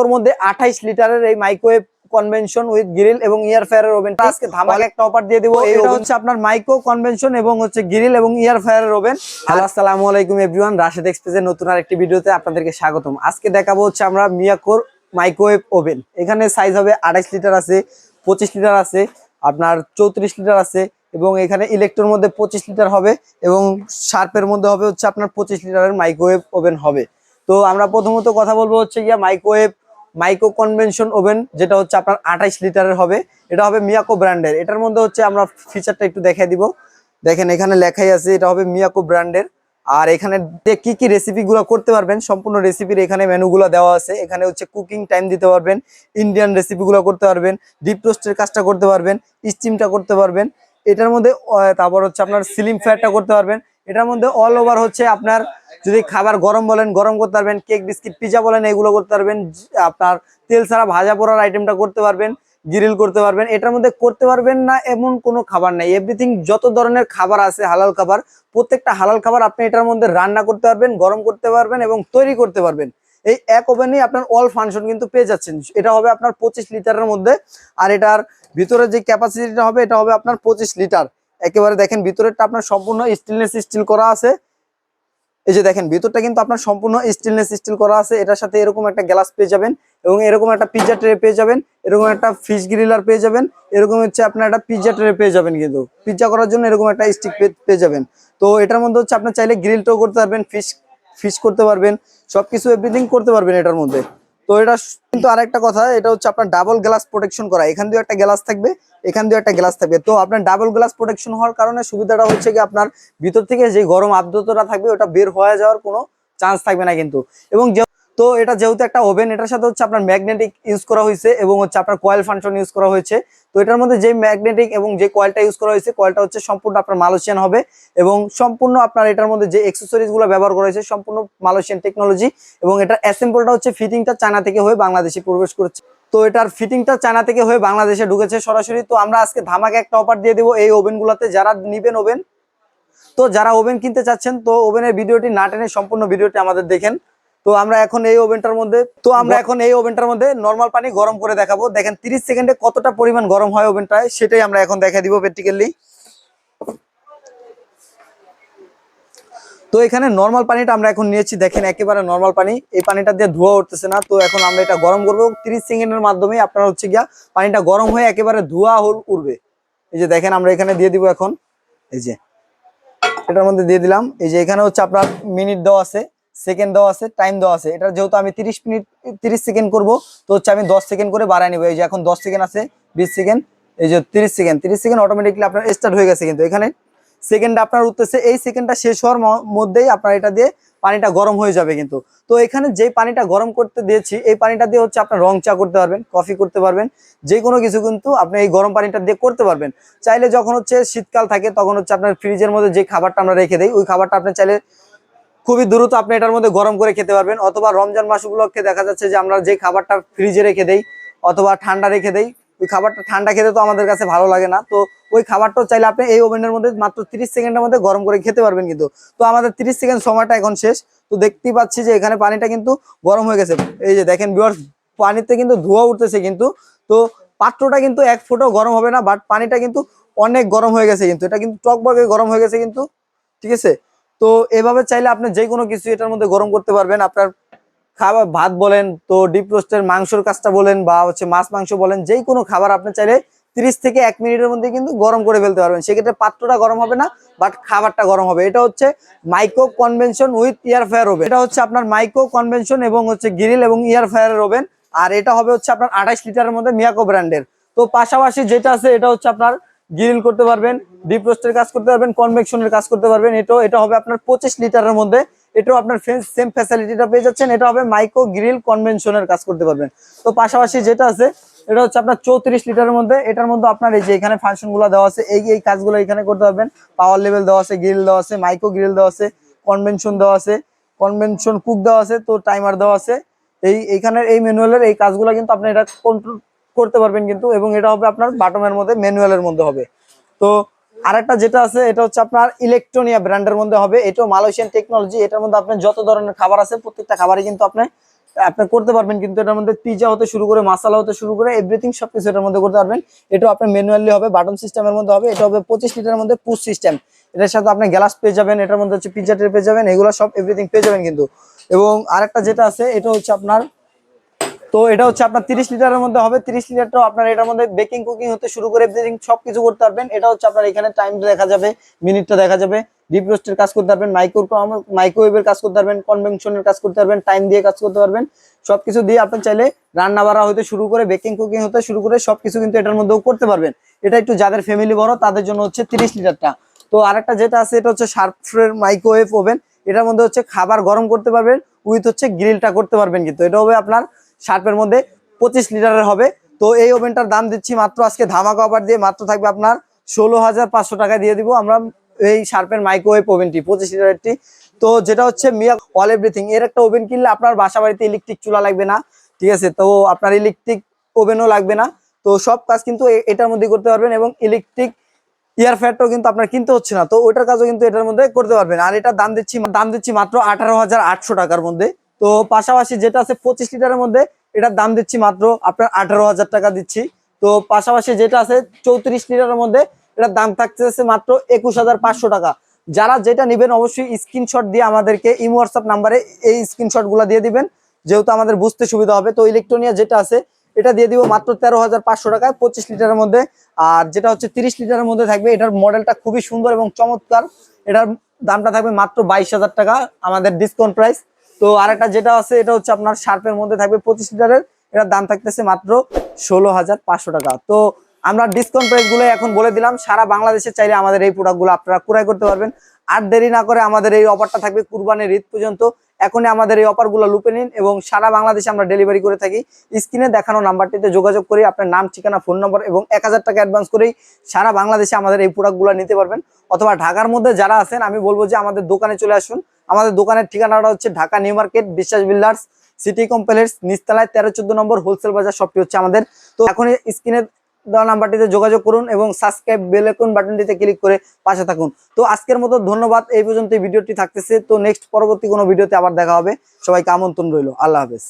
ওর মধ্যে আঠাইশ লিটারের এই মাইক্রোওয়েভ কনভেনশন উইথ গ্রিল এবং ইয়ার ফায়ারের ওভেন আজকে ধামাকা একটা অফার দিয়ে দেবো। এই হচ্ছে আপনার মাইক্রো কনভেনশন এবং হচ্ছে গ্রিল এবং ইয়ার ফায়ারের ওভেন হ্যালো আসসালামু আলাইকুম এভরিওয়ান রাশেদ এক্সপ্রেসের নতুন আরেকটি ভিডিওতে আপনাদেরকে স্বাগতম। আজকে দেখাবো হচ্ছে আমরা মিয়াকোর মাইক্রোওয়েভ ওভেন এখানে সাইজ হবে আঠাইশ লিটার আছে পঁচিশ লিটার আছে আপনার চৌত্রিশ লিটার আছে এবং এখানে ইলেকট্রোর মধ্যে পঁচিশ লিটার হবে এবং শার্পের মধ্যে হবে হচ্ছে আপনার পঁচিশ লিটারের মাইক্রোওয়েভ ওভেন হবে। তো আমরা প্রথমত কথা বলব হচ্ছে গিয়া মাইক্রোওয়েভ মাইক্রো কনভেনশন ওভেন যেটা হচ্ছে আপনার আঠাইশ লিটারের হবে। এটা হবে মিয়াকো ব্র্যান্ডের এটার মধ্যে হচ্ছে আমরা ফিচারটা একটু দেখাই দিব। দেখেন, এখানে লেখাই আছে, এটা হবে মিয়াকো ব্র্যান্ডের আর এখানে কি কি রেসিপি গুলো করতে পারবেন, সম্পূর্ণ রেসিপির এখানে মেনুগুলো দেওয়া আছে। এখানে হচ্ছে কুকিং টাইম দিতে পারবেন ইন্ডিয়ান রেসিপি গুলো করতে পারবেন ডিপ রোস্টের কাজটা করতে পারবেন স্টিমটা করতে পারবেন। এটার মধ্যে তারপর হচ্ছে আপনার সিলিং ফ্যাটটা করতে পারবেন। এটার মধ্যে অল ওভার হচ্ছে আপনার যদি খাবার গরম বলেন, গরম করতে পারবেন কেক বিস্কিট পিজা বলেন, এগুলো করতে পারবেন আপনার তেল ছাড়া ভাজা পোড়ার আইটেমটা করতে পারবেন গ্রিল করতে পারবেন, এটার মধ্যে করতে পারবেন না এমন কোনো খাবার নাই। এভরিথিং যত ধরনের খাবার আছে, হালাল খাবার, প্রত্যেকটা হালাল খাবার আপনি এটার মধ্যে রান্না করতে পারবেন, গরম করতে পারবেন এবং তৈরি করতে পারবেন। এই এক ওভেনেই আপনার অল ফাংশন কিন্তু পেয়ে যাচ্ছেন। এটা হবে আপনার পঁচিশ লিটারের মধ্যে, আর এটার ভিতরে যে ক্যাপাসিটিটা হবে, এটা হবে আপনার পঁচিশ লিটার একেবারে দেখেন, ভিতরেরটা আপনার সম্পূর্ণ স্টেনলেস স্টিল করা আছে। এই যে দেখেন, ভিতরটা কিন্তু আপনার সম্পূর্ণ স্টেনলেস স্টিল করা আছে। এটার সাথে এরকম একটা গ্লাস পেয়ে যাবেন এবং এরকম একটা পিৎজা ট্রে পেয়ে যাবেন, এরকম একটা ফিশ গ্রিলার পেয়ে যাবেন, এরকম হচ্ছে আপনার একটা পিৎজা ট্রে পেয়ে যাবেন কিন্তু। পিৎজা করার জন্য এরকম একটা স্টিক পেয়ে যাবেন। তো এটার মধ্যে হচ্ছে আপনার চাইলে গ্রিলটাও করতে পারবেন ফিশ ফিশ করতে পারবেন, সবকিছু এভরিথিং করতে পারবেন এটার মধ্যে। তো এটা কিন্তু আরেকটা কথা, এটা হচ্ছে আপনার ডাবল গ্লাস প্রোটেকশন করা। এখান দিয়ে একটা গ্লাস থাকবে, এখান দিয়ে একটা গ্লাস থাকবে। তো আপনার ডাবল গ্লাস প্রোটেকশন হওয়ার কারণে সুবিধাটা হচ্ছে কি আপনার ভিতর থেকে যে গরম আর্দ্রতাটা থাকবে, ওটা বের হয়ে যাওয়ার কোনো চান্স থাকবে না কিন্তু। এবং তো এটা যেহেতু একটা ওভেন, এটার সাথে হচ্ছে আপনার ম্যাগনেটিক ইউজ করা হয়েছে এবং হচ্ছে আপনার কয়েল ফাংশন ইউজ করা হয়েছে। তো এটার মধ্যে যে ম্যাগনেটিক এবং যে কয়েলটা ইউজ করা হয়েছে, কয়েলটা হচ্ছে সম্পূর্ণ আপনার মালয়েশিয়ান হবে এবং সম্পূর্ণ আপনার এটার মধ্যে যে এক্সেসরিজগুলো ব্যবহার করা হয়েছে, সম্পূর্ণ মালয়েশিয়ান টেকনোলজি এবং এটার অ্যাসেম্বলটা হচ্ছে ফিটিংটা চায়না থেকে হয়ে বাংলাদেশে প্রবেশ করেছে। তো এটার ফিটিংটা চায়না থেকে হয়ে বাংলাদেশে ঢুকেছে সরাসরি। তো আমরা আজকে ধামাকে একটা অফার দিয়ে দেবো এই ওভেনগুলোতে। যারা নিবেন ওভেন, তো যারা ওভেন কিনতে চাচ্ছেন, তো ওভেনের ভিডিওটি না টেনে সম্পূর্ণ ভিডিওটি আমাদের দেখেন। তো আমরা এখন এই ওভেনটার মধ্যে তো আমরা এখন এই ওভেনটার মধ্যে নর্মাল পানি গরম করে দেখাবো। দেখেন 30 সেকেন্ডে কতটা পরিমাণ গরম হয় ওভেনটায় সেটাই আমরা এখন দেখা দিব প্র্যাকটিক্যালি তো এখানে নর্মাল পানিটা আমরা এখন নিয়েছি দেখেন একেবারে নর্মাল পানি। এই পানিটা দিয়ে ধোয়া উঠতেছে না তো এখন আমরা এটা গরম করব। 30 সেকেন্ডের মাধ্যমে আপনার হচ্ছে গিয়া পানিটা গরম হয়ে একেবারে ধোয়া হল- উঠবে। এই যে দেখেন আমরা এখানে দিয়ে দিব এখন এই যে। এটার মধ্যে দিয়ে দিলাম। এই যে এখানে হচ্ছে আপনার মিনিট দেওয়া আছে। সেকেন্ড দেওয়া আছে টাইম দেওয়া আছে। এটা যেহেতু আমি তিরিশ মিনিট, তিরিশ সেকেন্ড করব, তো হচ্ছে আমি দশ সেকেন্ড করে বাড়ায় নিবো। এই যে এখন দশ সেকেন্ড আছে, বিশ সেকেন্ড এই যে তিরিশ সেকেন্ড তিরিশ সেকেন্ড অটোমেটিকলি আপনার স্টার্ট হয়ে গেছে কিন্তু। এখানে সেকেন্ড আপনার উঠতেছে, এই সেকেন্ডটা শেষ হওয়ার মধ্যেই আপনার এটা দিয়ে পানিটা গরম হয়ে যাবে কিন্তু। তো এখানে যে পানিটা গরম করতে দিয়েছি, এই পানিটা দিয়ে হচ্ছে আপনার রং চা করতে পারবেন কফি করতে পারবেন যে কোনো কিছু কিন্তু আপনি এই গরম পানিটা দিয়ে করতে পারবেন। চাইলে যখন হচ্ছে শীতকাল থাকে, তখন হচ্ছে আপনার ফ্রিজের মধ্যে যে খাবারটা আমরা রেখে দিই, ওই খাবারটা আপনি চাইলে খুবই দ্রুত আপনি এটার মধ্যে গরম করে খেতে পারবেন, অথবা রমজান মাস উপলক্ষে দেখা যাচ্ছে যে আমরা যে খাবারটা ফ্রিজে রেখে দেই, অথবা ঠান্ডা রেখে দেই, ওই খাবারটা ঠান্ডা খেতে তো আমাদের কাছে ভালো লাগে না। তো ওই খাবারটাও চাইলে আপনি এই ওভেনের মধ্যে মাত্র 30 সেকেন্ডের মধ্যে গরম করে খেতে পারবেন কিন্তু। তো আমাদের 30 সেকেন্ড সময়টা এখন শেষ। তো দেখতেই পাচ্ছি যে এখানে পানিটা কিন্তু গরম হয়ে গেছে। এই যে দেখেন ভিউয়ার্স পানিতে কিন্তু ধোঁয়া উঠতেছে কিন্তু। তো পাত্রটা কিন্তু এক ফুটও গরম হবে না বাট পানিটা কিন্তু অনেক গরম হয়ে গেছে কিন্তু। এটা কিন্তু টকবগে গরম হয়ে গেছে কিন্তু। ঠিক আছে? তো এভাবে চাইলে আপনি যে কোনো কিছু এটার মধ্যে গরম করতে পারবেন। আপনার খাবার, ভাত বলেন, তো ডিপ রোস্টের মাংসর কাজটা বলেন বা হচ্ছে মাছ, মাংস বলেন যেই কোনো খাবার আপনি চাইলে তিরিশ থেকে এক মিনিটের মধ্যে কিন্তু গরম করে ফেলতে পারবেন। সেক্ষেত্রে পাত্রটা গরম হবে না বাট খাবারটা গরম হবে। এটা হচ্ছে micro convection with air fryer oven এটা হচ্ছে আপনার মাইক্রো কনভেনশন এবং হচ্ছে গ্রিল এবং ইয়ার ফায়ারের ওভেন আর এটা হবে হচ্ছে আপনার আঠাইশ লিটারের মধ্যে মিয়াকো ব্র্যান্ডের। তো পাশাপাশি যেটা আছে, এটা হচ্ছে আপনার গ্রিল করতে পারবেন ডিপ রোস্টের কাজ করতে পারবেন কনভেকশনের কাজ করতে পারবেন। এটাও এটা হবে আপনার পঁচিশ লিটারের মধ্যে। এটাও আপনার সেম ফ্যাসিলিটিটা পেয়ে যাচ্ছেন। এটা হবে মাইক্রো গ্রিল কনভেনশনের কাজ করতে পারবেন। তো পাশাপাশি যেটা আছে, এটা হচ্ছে আপনার চৌত্রিশ লিটারের মধ্যে। এটার মধ্যে আপনার এই যে এখানে ফাংশনগুলো দেওয়া আছে, এই এই কাজগুলো এখানে করতে পারবেন। পাওয়ার লেভেল দেওয়া আছে গ্রিল দেওয়া আছে মাইক্রো গ্রিল দেওয়া আছে কনভেনশন দেওয়া আছে কনভেনশন কুক দেওয়া আছে, তো টাইমার দেওয়া আছে। এই এইখানের এই ম্যানুয়ালের এই কাজগুলো কিন্তু আপনি এটা কন্ট্রোল করতে পারবেন কিন্তু, এবং এটা হবে আপনার বাটমের মধ্যে, ম্যানুয়ালের মধ্যে হবে। তো আরেকটা যেটা আছে, এটা হচ্ছে আপনার ইলেকট্রনিয়া ব্র্যান্ডের মধ্যে হবে। এটাও মালয়েশিয়ান টেকনোলজি, এটার মধ্যে আপনার যত ধরনের খাবার আছে, প্রত্যেকটা খাবারই কিন্তু আপনি আপনি করতে পারবেন, কিন্তু এটার মধ্যে পিজা হতে শুরু করে মশলা হতে শুরু করে এভরিথিং সবকিছু এটার মধ্যে করতে পারবেন। এটাও আপনার ম্যানুয়ালি হবে, বাটন সিস্টেমের মধ্যে হবে, এটা হবে পঁচিশ লিটারের মধ্যে পুশ সিস্টেম এটার সাথে আপনি গ্লাস পেয়ে যাবেন, এটার মধ্যে হচ্ছে পিজা ট্রে পেয়ে যাবেন, এগুলো সব এভরিথিং পেয়ে যাবেন কিন্তু। এবং আরেকটা যেটা আছে, এটা হচ্ছে আপনার তো এটা হচ্ছে আপনার তিরিশ লিটারের মধ্যে হবে। তিরিশ লিটারটাও আপনার এটার মধ্যে বেকিং কুকিং হতে শুরু করে এভরিথিং সব কিছু করতে পারবেন। এটা হচ্ছে আপনার এখানে টাইমটা দেখা যাবে মিনিটটা দেখা যাবে। ডিপ রোস্টের কাজ করতে পারবেন মাইক্রো মাইক্রোওয়েভের কাজ করতে পারবেন কনভেনশনের কাজ করতে পারবেন টাইম দিয়ে কাজ করতে পারবেন। সবকিছু দিয়ে আপনি চাইলে রান্না বাড়া হতে শুরু করে বেকিং কুকিং হতে শুরু করে সবকিছু কিন্তু এটার মধ্যেও করতে পারবেন। এটা একটু যাদের ফ্যামিলি বড়, তাদের জন্য হচ্ছে তিরিশ লিটারটা। তো আরেকটা যেটা আছে, এটা হচ্ছে শার্পের মাইক্রোওয়েভ ওভেন এটার মধ্যে হচ্ছে খাবার গরম করতে পারবেন উইথ হচ্ছে গ্রিলটা করতে পারবেন কিন্তু। এটা হবে আপনার শার্পের মধ্যে পঁচিশ লিটারের হবে। তো এই ওভেনটার দাম দিচ্ছি মাত্র আজকে ধামাকা অফার দিয়ে, মাত্র থাকবে আপনার ষোলো হাজার পাঁচশো টাকা দিয়ে দিব আমরা এই শার্পের মাইক্রোওয়েভ ওভেনটি, পঁচিশ লিটারেরটি তো যেটা হচ্ছে মিয়া অল এভরিথিং এর একটা ওভেন কিনলে আপনার বাসা বাড়িতে ইলেকট্রিক চুলা লাগবে না, ঠিক আছে? তো আপনার ইলেকট্রিক ওভেনও লাগবে না। তো সব কাজ কিন্তু এটার মধ্যে করতে পারবেন এবং ইলেকট্রিক ইয়ার ফ্যাটও কিন্তু আপনার কিনতে হচ্ছে না। তো ওইটার কাজও কিন্তু এটার মধ্যে করতে পারবেন। আর এটার দাম দিচ্ছি দাম দিচ্ছি মাত্র আঠারো হাজার আটশো টাকার মধ্যে। তো পাশাপাশি যেটা আছে পঁচিশ লিটারের মধ্যে, এটার দাম দিচ্ছি মাত্র আপনার আঠারো হাজার টাকা দিচ্ছি। তো পাশাপাশি যেটা আছে চৌত্রিশ লিটারের মধ্যে, এটার দাম থাকতেছে মাত্র একুশ হাজার পাঁচশো টাকা। যারা যেটা নেবেন অবশ্যই স্ক্রিনশট দিয়ে আমাদেরকে ইমো হোয়াটসঅ্যাপ নাম্বারে এই স্ক্রিনশটগুলা দিয়ে দিবেন, যেহেতু আমাদের বুঝতে সুবিধা হবে। তো ইলেকট্রনিয়া যেটা আছে, এটা দিয়ে দিব মাত্র তেরো হাজার পাঁচশো টাকায় পঁচিশ লিটারের মধ্যে। আর যেটা হচ্ছে তিরিশ লিটারের মধ্যে থাকবে, এটার মডেলটা খুবই সুন্দর এবং চমৎকার। এটার দামটা থাকবে মাত্র বাইশ হাজার টাকা, আমাদের ডিসকাউন্ট প্রাইস তো আরেকটা যেটা আছে, এটা হচ্ছে আপনার শার্পের মধ্যে থাকবে পঁচিশ লিটারের। এটার দাম থাকতেছে মাত্র ষোলো হাজার পাঁচশো টাকা। তো আমরা ডিসকাউন্ট প্রাইসগুলো এখন বলে দিলাম, সারা বাংলাদেশে চাইলে আমাদের এই প্রোডাক্টগুলো আপনারা ক্রয় করতে পারবেন। আর দেরি না করে আমাদের এই অফারটা থাকবে কুরবানির ঈদ পর্যন্ত। এখনই আমাদের এই অফারগুলো লুপে নিন এবং সারা বাংলাদেশে আমরা ডেলিভারি করে থাকি। স্ক্রিনে দেখানো নাম্বারটিতে যোগাযোগ করে আপনার নাম, ঠিকানা ফোন নম্বর এবং এক হাজার টাকা অ্যাডভান্স করেই সারা বাংলাদেশে আমাদের এই প্রোডাক্টগুলো নিতে পারবেন। অথবা ঢাকার মধ্যে যারা আছেন, আমি বলব যে আমাদের দোকানে চলে আসুন। আমাদের দোকানের ঠিকানাটা হচ্ছে Dhaka New Market, Biswas builders, City Complex, নিচতলায় তেরো চোদ্দ নম্বর হোলসেল বাজার শপটি হচ্ছে আমাদের। তো এখন স্ক্রিনে দেওয়া নাম্বারটিতে যোগাযোগ করুন এবং সাবস্ক্রাইব বেল আইকন বাটনটিতে ক্লিক করে পাশে থাকুন। তো আজকের মতো ধন্যবাদ, এই পর্যন্ত ভিডিওটি থাকতেছে। তো নেক্সট পরবর্তী কোনো ভিডিওতে আবার দেখা হবে। সবাইকে আমন্ত্রণ রইল। আল্লাহ হাফেজ।